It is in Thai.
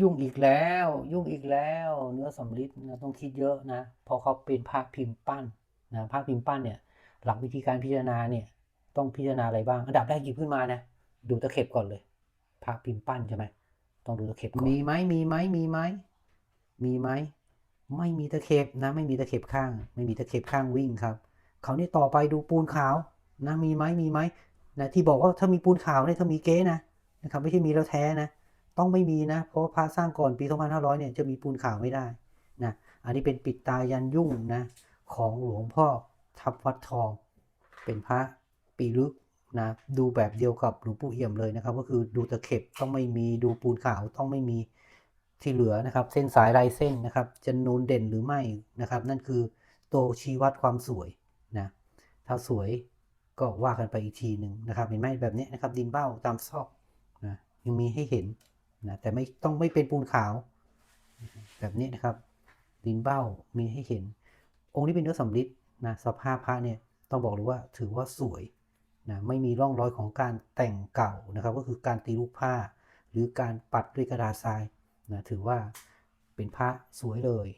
ยุ่งอีกแล้ว ยุ่งอีกแล้ว เนื้อสำริดนะต้องคิดเยอะนะพราะเขาเป็นภาพพิมพ์ปั้นนะภาพพิมพ์ปั้นเนี่ย หลักวิธีการพิจารณาเนี่ย ต้องพิจารณาอะไรบ้าง อันดับแรกหยิบขึ้นมานะ ดูตะเข็บก่อนเลยภาพพิมพ์ปั้นใช่ไหมต้องดูตะเข็บก่อนมีไหมมีไหมมีไหมมีไหมไม่มีตะเข็บนะ ไม่มีตะเข็บข้าง ไม่มีตะเข็บข้างวิ่งครับเขานี่ต่อไปดูปูนขาวนะมีไหมมีไหมนะที่บอกว่าถ้ามีปูนขาวเนี่ยถ้ามีเก๊นะนะครับไม่ใช่มีแล้วแท้นะ ต้องไม่มีนะ เพราะพระสร้างก่อนปี 2500 เนี่ยจะมีปูนขาวไม่ได้นะ อันนี้เป็นปิดตายันยุ่งนะของหลวงพ่อทับวัดทอง เป็นพระปีลึกนะดูแบบเดียวกับหลวงปู่เอี่ยมเลยนะครับ ก็คือดูตะเข็บต้องไม่มีดูปูนขาวต้องไม่มีที่เหลือนะครับ เส้นสายลายเส้นนะครับจะนูนเด่นหรือไม่นะครับ นั่นคือตัวชี้วัดความสวยนะถ้าสวยก็ว่ากันไปอีกทีหนึ่งนะครับเห็นไหมแบบนี้นะครับ ดินเบ้าตามซอกนะยังมีให้เห็น นะแต่ไม่ต้องไม่เป็นปูนขาว แบบนี้นะครับดินเบ้ามีให้เห็น องค์นี้เป็นเนื้อสำริดนะสภาพพระเนี่ยต้องบอกเลยว่าถือว่าสวยนะไม่มีร่องรอยของการแต่งเก่านะครับ ก็คือการตีรูปผ้า หรือการปัดด้วยกระดาษทรายนะถือว่าเป็นพระสวยเลย